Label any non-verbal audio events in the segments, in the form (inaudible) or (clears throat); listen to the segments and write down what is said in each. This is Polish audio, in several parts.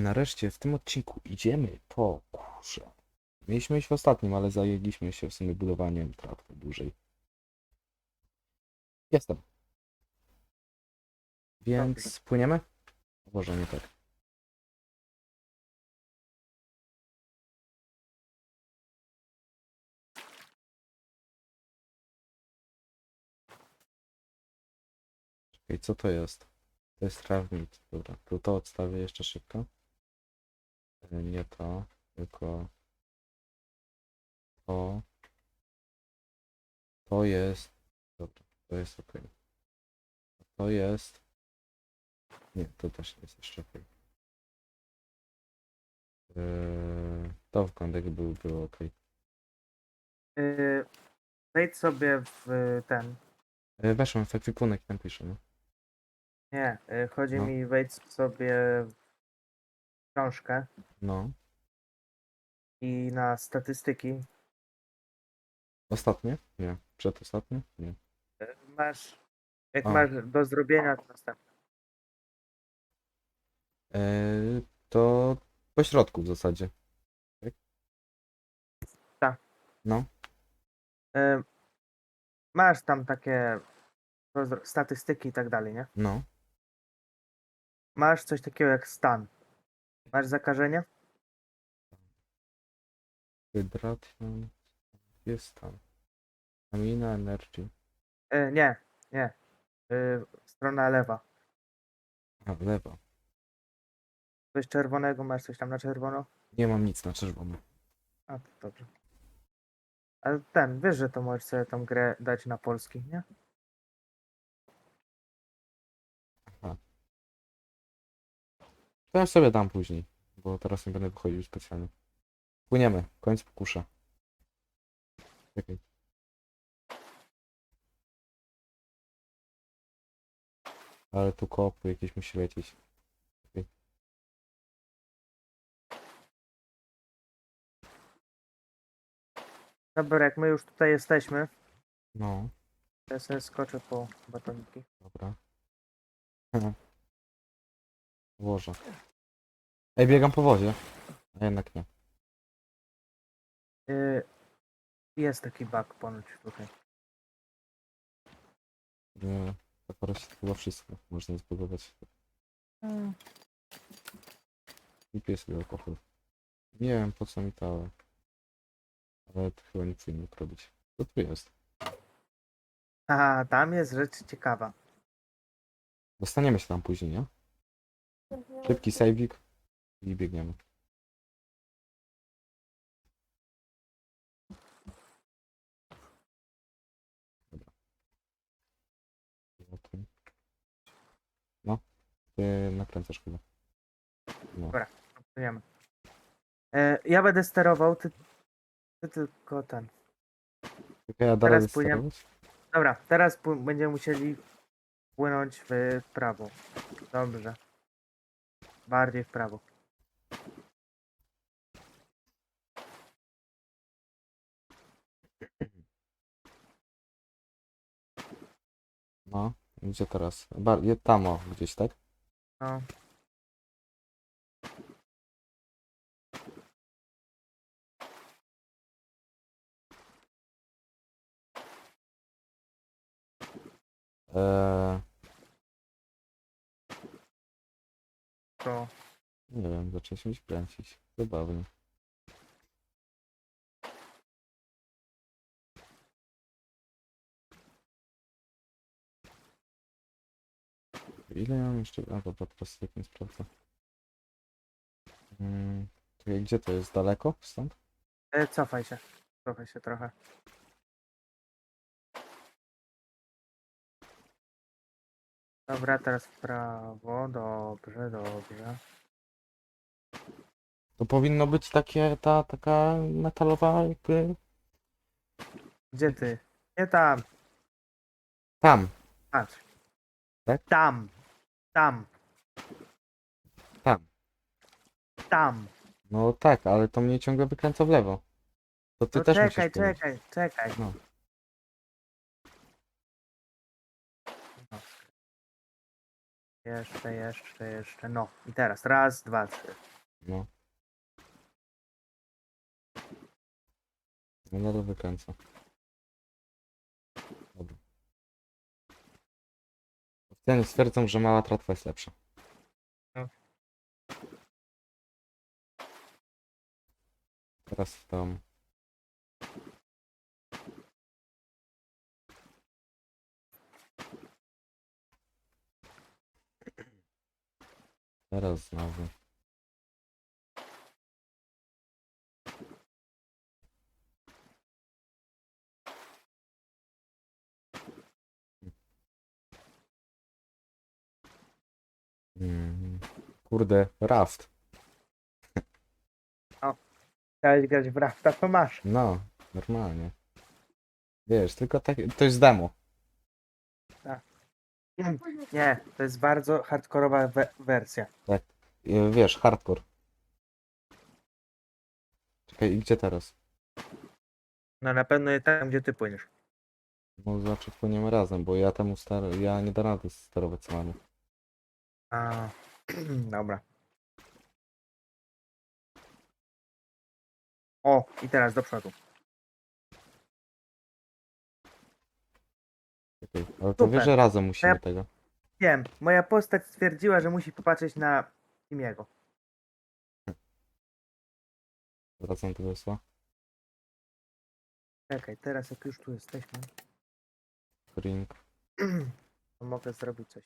nareszcie w tym odcinku idziemy po kurze. Mieliśmy iść w ostatnim, ale zajęliśmy się w sumie budowaniem trochę dłużej. Jestem. Więc płyniemy? Może nie tak. Czekaj, co to jest? To jest trawnik. Dobra, to to odstawię jeszcze szybko. Nie to, tylko to. To jest. Dobra, to jest ok. To jest. Nie, to też nie jest jeszcze ok. Eee, to wygląda jakby było, było ok. Yy, wejdź sobie w ten. E, weszłem w ekwipunek i tam pisze, no. Nie, yy, chodzi No. mi wejdź sobie w książkę No. i na statystyki. Ostatnie? Nie. Przedostatnie? Nie. Masz. Jak A. masz do zrobienia, to następne. Eee, to po środku w zasadzie. Tak? Tak. No. Yy, masz tam takie statystyki i tak dalej, nie? No. Masz coś takiego jak stan. Masz zakażenie? Hydration. Jest tam. Amina Energy. Yy, nie, nie. Yy, strona lewa. A, lewa. Coś czerwonego, masz coś tam na czerwono? Nie mam nic na czerwono. A, to dobrze. Ale ten, wiesz, że to możesz sobie tą grę dać na polski, nie? To ja sobie dam później, bo teraz nie będę wychodził specjalnie. Płyniemy, końc pokusza. Czekaj. Ale tu kopy jakieś musi lecieć. Czekaj. Dobra, jak my już tutaj jesteśmy, No, to ja sobie skoczę po batoniki. dobra. (laughs) Włożę. Ej, biegam po wozie. A jednak nie. Yy, jest taki bug ponoć tutaj. Nie, akurat się chyba wszystko można zbudować. I pies i alkohol. Nie wiem po co mi to. Ale to chyba nic nie mógł robić. Co tu jest? Aha, tam jest rzecz ciekawa. Dostaniemy się tam później, nie? Szybki saveik i biegniemy. Dobra. No, ty nakręcasz chyba. No. Dobra. Płyniemy. Yy, ja będę sterował, ty, ty tylko ten. Ja dalej Teraz płyniemy. sterować? Dobra, teraz będziemy musieli płynąć w prawo. Dobrze. Bardziej w prawo. No, gdzie teraz? Bar- tam o, gdzieś, tak? No. Eee, To nie wiem, zaczęliśmy się kręcić. Zabawnie. Ile ja mam jeszcze? A dobra, teraz tak nie sprawdzę. Czekaj, gdzie to jest? Daleko stąd? e, cofaj się. Cofaj się trochę. Dobra, teraz w prawo. Dobrze, dobrze. To powinno być takie, ta taka metalowa jakby... Gdzie ty? Nie tam. Tam, Patrz. Tak? Tam. Tam. Tam. Tam. no tak, ale to mnie ciągle wykręca w lewo. To ty No też czekaj, musisz czekaj, czekaj. No. No. Jeszcze, jeszcze, jeszcze. No. I teraz. Raz, dwa, trzy. No. No nadal wykręca. Dobra. Oficjalnie stwierdzam, że mała tratwa jest lepsza. No. Teraz w tam. Teraz znowu. Mhm. Kurde, raft. Chciałeś grać w rafta, to masz. No, normalnie. Wiesz, tylko tak, to jest demo. (clears throat) Nie, to jest bardzo hardkorowa we wersja. I, Wiesz, hardcore. Czekaj, i gdzie teraz? No na pewno jest tam, gdzie ty płyniesz. No znaczy płyniemy razem, bo ja temu star... ja nie da rady sterować samemu. A, (clears throat) dobra. O, i teraz do przodu. Czekaj, ale to wiesz, że razem musimy Ja- tego. Wiem, moja postać stwierdziła, że musi popatrzeć na imiego. Wracam do wesła. Czekaj, teraz jak już tu jesteśmy, Ring, (clears throat) to mogę zrobić coś.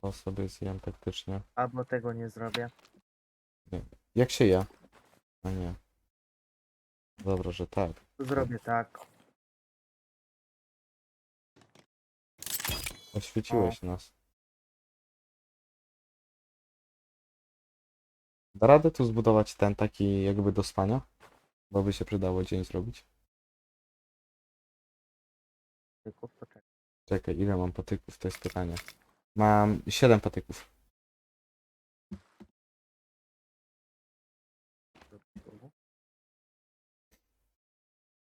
to sobie zjem taktycznie. Albo tego nie zrobię. Jak się je? A nie. Dobra, że tak. To zrobię tak. Oświeciłeś nas. Da radę tu zbudować ten taki jakby do spania? Bo by się przydało dzień zrobić. Tylko poczekaj. Czekaj, ile mam patyków? To jest pytanie. Mam 7 patyków.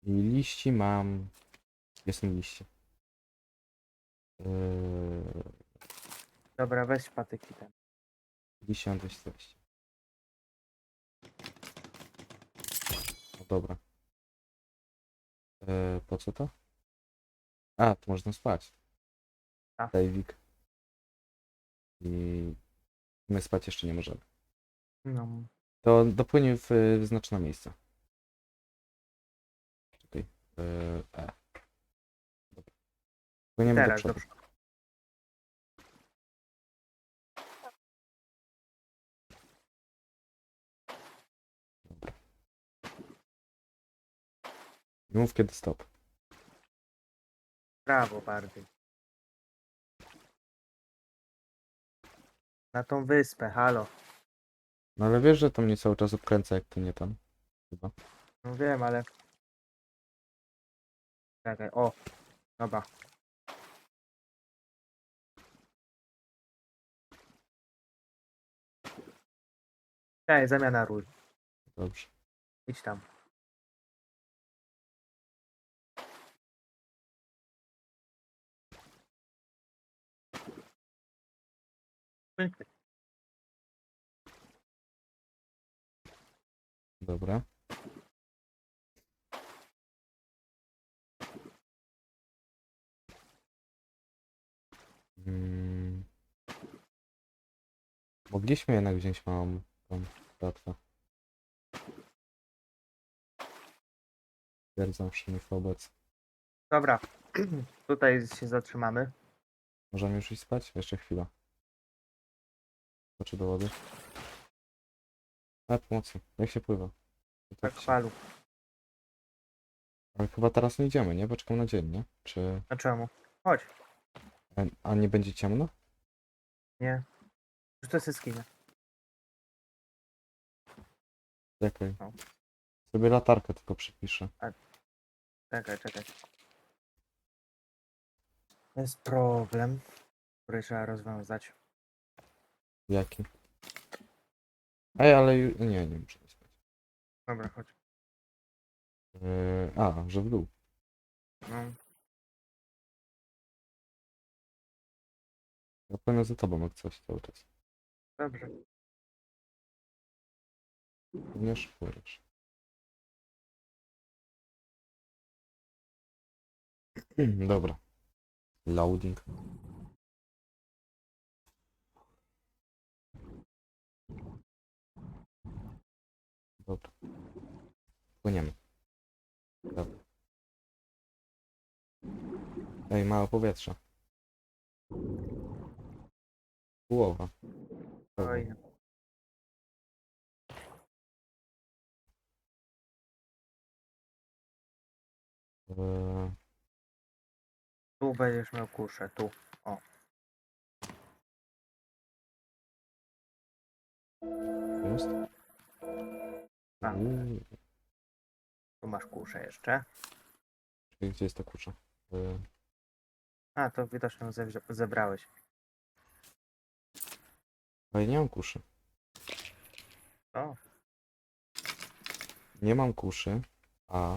I liści mam... Gdzie są liście? Yy... Dobra, weź patyki ten. Liście mam 220. No dobra. Yy, po co to? A, tu można spać. A. Dajwik. I my spać jeszcze nie możemy. No, To dopłynie w y, wyznaczone miejsce. Czekaj. y, E. Dobra. Płyniemy do teraz przodu. Nie Mów kiedy stop. Prawo bardziej. Na tą wyspę, halo. No ale wiesz, że to mnie cały czas obkręca, jak to nie tam. Chyba. No wiem, ale... Czekaj, o. Dobra. Czekaj, zamiana ról. Dobrze. Idź tam. Dobra. Mm. Mogliśmy jednak wziąć małą tą tratwę. Stwierdzam wszędzie wobec. Dobra. (clears throat) Tutaj się zatrzymamy. Możemy już iść spać? Jeszcze chwila. Skoczę do wody. Ale pomocy. Jak się pływa? To Tak, się- falu. Ale chyba teraz nie idziemy, nie? Poczekam na dzień, nie? Czy... A czemu? Chodź. A- A nie będzie ciemno? Nie. Już to jest skinę. Czekaj. No. Sobie latarkę tylko przypiszę. Czekaj, czekaj. To jest problem, który trzeba rozwiązać. Jaki? Ej, ale ju... nie, nie muszę spać. Dobra, chodź. Yy, a, że w dół. No. Ja płynę za tobą jak coś cały czas. Dobrze. Nie szykujesz. (clears throat) Dobra. Loading. Dobra. Płyniemy. Dobra. Ej, mało powietrza. Dobra. Oj, Eee, tu będziesz miał kuszę, tu. jest? Tu masz kuszę jeszcze. czekaj, gdzie jest ta kurza? Eee, A, to widocznie ją zebrałeś. ale nie mam kuszy. O. Nie mam kuszy. A.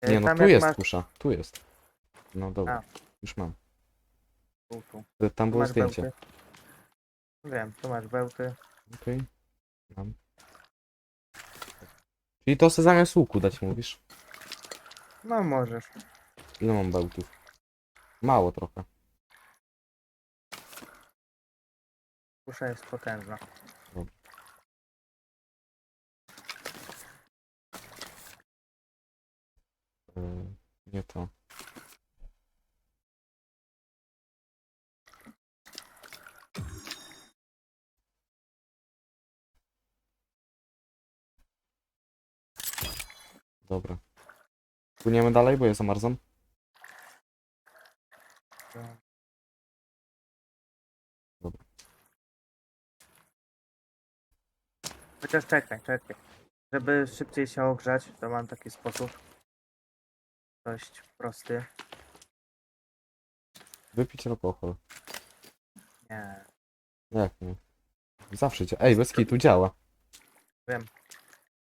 E, Nie, no tam tu jak jest masz- kusza. Tu jest. No dobra. A. Już mam. Tu, tu. E, Tam Tu było masz zdjęcie. bełty. Wiem, tu masz bełty. Okej. Mam. Czyli to se zamiast łuku dać mówisz? No możesz. Ile mam bełtów? Mało trochę. Kusza jest potężna. Eee, nie to. Dobra. Płyniemy dalej, bo ja zamarzam. Dobra. Chociaż czekaj, czekaj. Żeby szybciej się ogrzać, to mam taki sposób. Dość prosty. Wypić alkohol. Nie. Jak nie? Zawsze działa. Ej, bez kitu działa.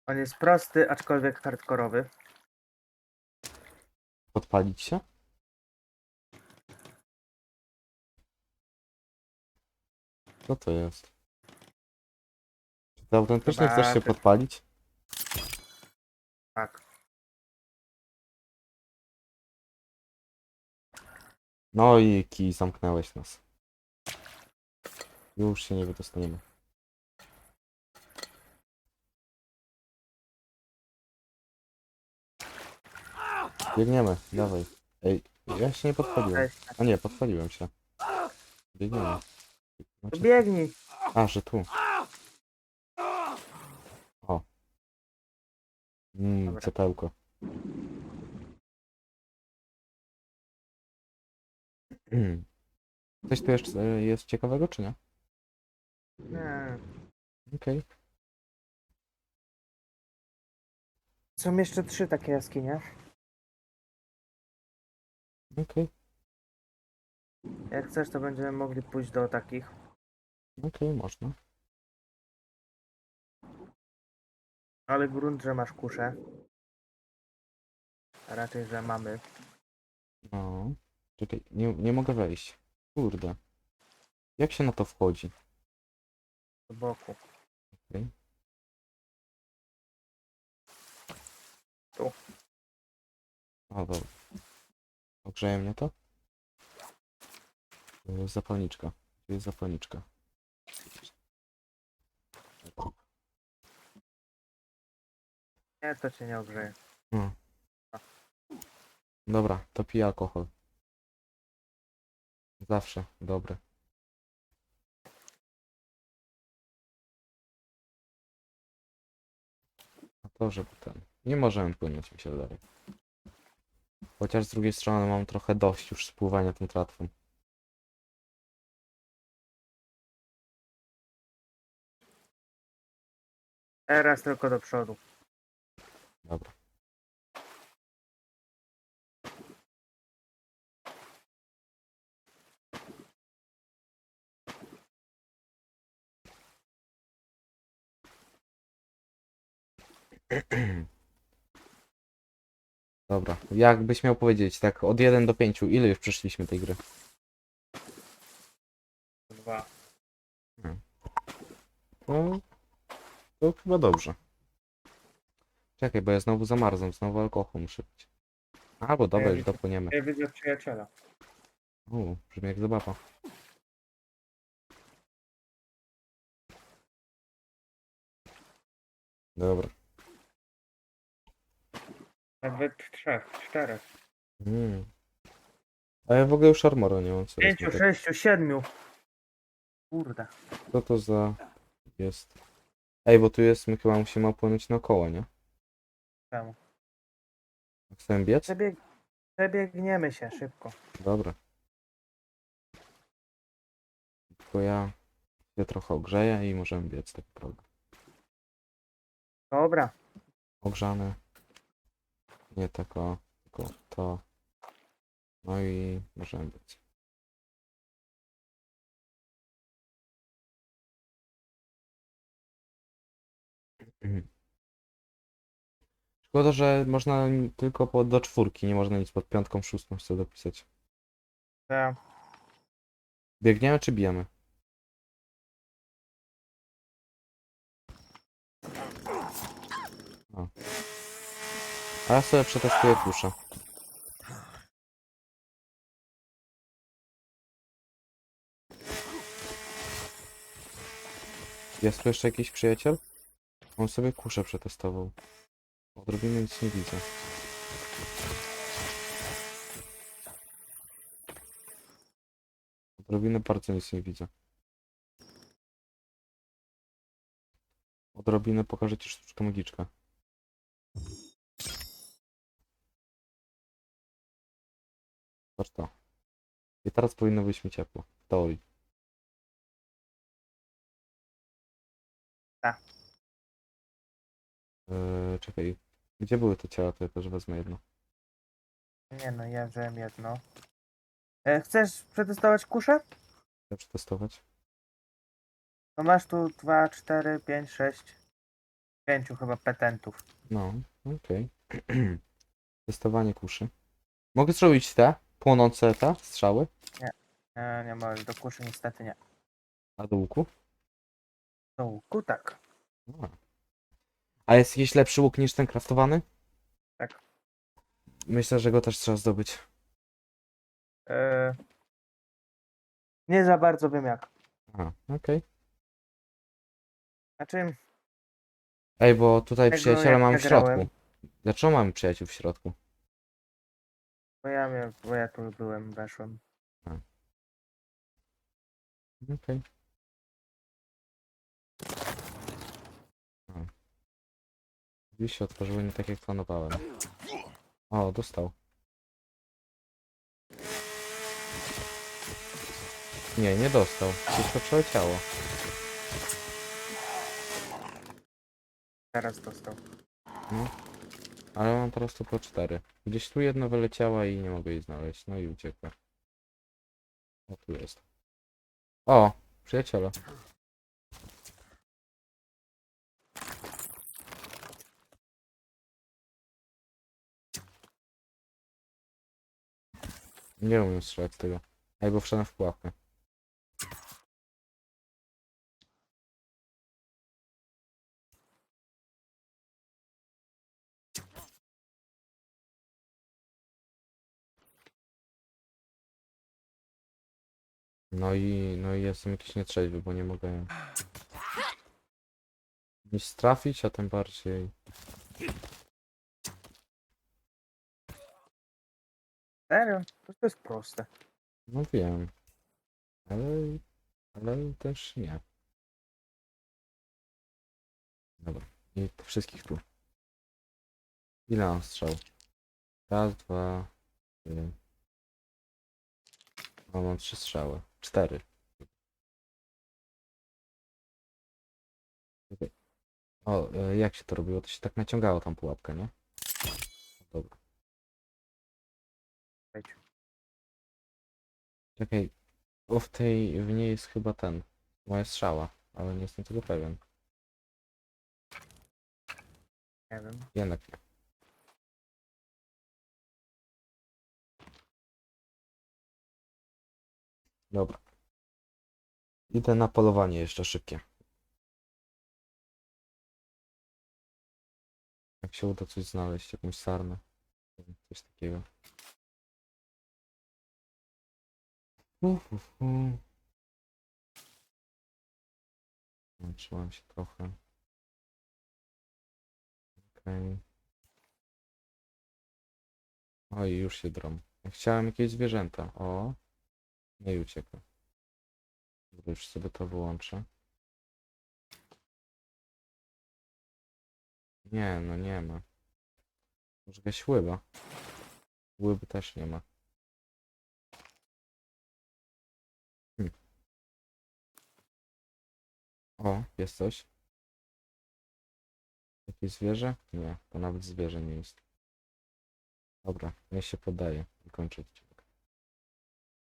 On jest prosty, aczkolwiek hardkorowy. Podpalić się? Co to jest? Czy ty autentycznie chcesz się podpalić? Tak. No i kij, zamknęłeś nas. Już się nie wydostaniemy. Biegniemy, dawaj. Ej, ja się nie podpaliłem. A nie, podpaliłem się. Biegniemy. Znaczy, biegnij. a, że tu. O. Mmm, Dobra. ciepełko. (clears throat) Coś tu jeszcze e, jest ciekawego, czy nie? Nie. Okej. Są jeszcze trzy takie jaskinie. Okej, Jak chcesz, to będziemy mogli pójść do takich. okej, można. Ale grunt, że masz kuszę. A raczej, że mamy. No. Czekaj, nie, nie mogę wejść. Kurde. Jak się na to wchodzi? Do boku. Okej. Tu. O, dobra. Ogrzeje mnie to? Y, Zapalniczka. Tu jest zapalniczka. Nie, to cię nie ogrzeje. Dobra, to piję alkohol. Zawsze, dobre. A to, żeby ten... Nie możemy płynąć, mi się wydaje. Chociaż z drugiej strony mam trochę dość już spływania tą tratwą. Teraz tylko do przodu. Dobra. (clears throat) Dobra, jakbyś miał powiedzieć, tak od 1 do 5, ile już przeszliśmy tej gry? Dwa. No, to chyba dobrze. Czekaj, bo ja znowu zamarzam, znowu alkohol muszę pić. Albo dobra, już dopłyniemy. Ja widzę przyjaciela. U, brzmi jak zabawa. Dobra. Nawet trzech, czterech. Mm. A ja w ogóle już armora nie mam co Pięciu, rozmawiać. sześciu, siedmiu. Kurde. Co to za jest? Ej, bo tu jest, my chyba musimy opłynąć naokoło, nie? Czemu? Chcemy biec? Przebieg... Przebiegniemy się szybko. Dobra. Tylko ja się trochę ogrzeję i możemy biec tak naprawdę. Dobra. Ogrzane. Nie tak o, tylko to. No i możemy. Mhm. Szkoda, że można tylko po, do czwórki, nie można nic pod piątką, szóstą chcę dopisać. Ja. Biegniemy czy bijemy? O. A ja sobie przetestuję kuszę. Jest tu jeszcze jakiś przyjaciel? On sobie kuszę przetestował. Odrobinę nic nie widzę. Odrobinę bardzo nic nie widzę. Odrobinę pokażę ci sztuczkę magiczka. To. I teraz powinno być mi ciepło. W teorii. Tak. Eee, czekaj. Gdzie były te ciała? To ja też wezmę jedno. Nie no, ja wziąłem jedno. E, chcesz przetestować kuszę? Chcę przetestować. No masz tu 2, 4, 5, 6, 5 chyba petentów. No, okej. (clears throat) Testowanie kuszy. Mogę zrobić te? Płonące te strzały? Nie, nie możesz, do kuszy niestety nie. A do łuku? Do łuku tak. A. A jest jakiś lepszy łuk niż ten kraftowany? Tak. Myślę, że go też trzeba zdobyć. E, nie za bardzo wiem jak. A, okej. Znaczy, Ej, bo tutaj Tego przyjaciela jak mam ja w środku. Dlaczego mamy przyjaciół w środku? Bo ja, mia- bo ja tu byłem, weszłem. Okej. O. Drzwi się otworzyły nie tak jak planowałem. O, dostał. Nie, nie dostał. Gdzieś to przeleciało. Teraz dostał. Ale mam teraz tu po cztery. Gdzieś tu jedno wyleciała i nie mogę jej znaleźć. No i uciekła. O, tu jest. O, przyjaciele. Nie umiem strzelać tego. Ej, bo wszedłem w pułapkę. No i, no i jestem jakiś nietrzeźwy, bo nie mogę nic trafić, a tym bardziej... Serio? To jest proste. No wiem. Ale, ale też nie. Dobra. I wszystkich tu. Ile mam strzał? Raz, dwa, trzy. O, mam trzy strzały. Cztery. O, e, jak się to robiło? To się tak naciągało tam pułapkę, nie? Dobra. Czekaj. Bo w tej, w niej jest chyba ten. Moja strzała, ale nie jestem tego pewien. Nie wiem. Jednak nie. Dobra. Idę na polowanie jeszcze szybkie. Jak się uda coś znaleźć, jakąś sarnę. Coś takiego. Uf, uf, uf. Męczyłem się trochę. Okej. Oj, już się drom. Chciałem jakieś zwierzęta. O. No i. Dobra, Już sobie to wyłączę. Nie, no nie ma. Może jakaś łyba. Łyby też nie ma. Hm. O, jest coś. Jakieś zwierzę? Nie, to nawet zwierzę nie jest. Dobra, ja się poddaję. Kończę.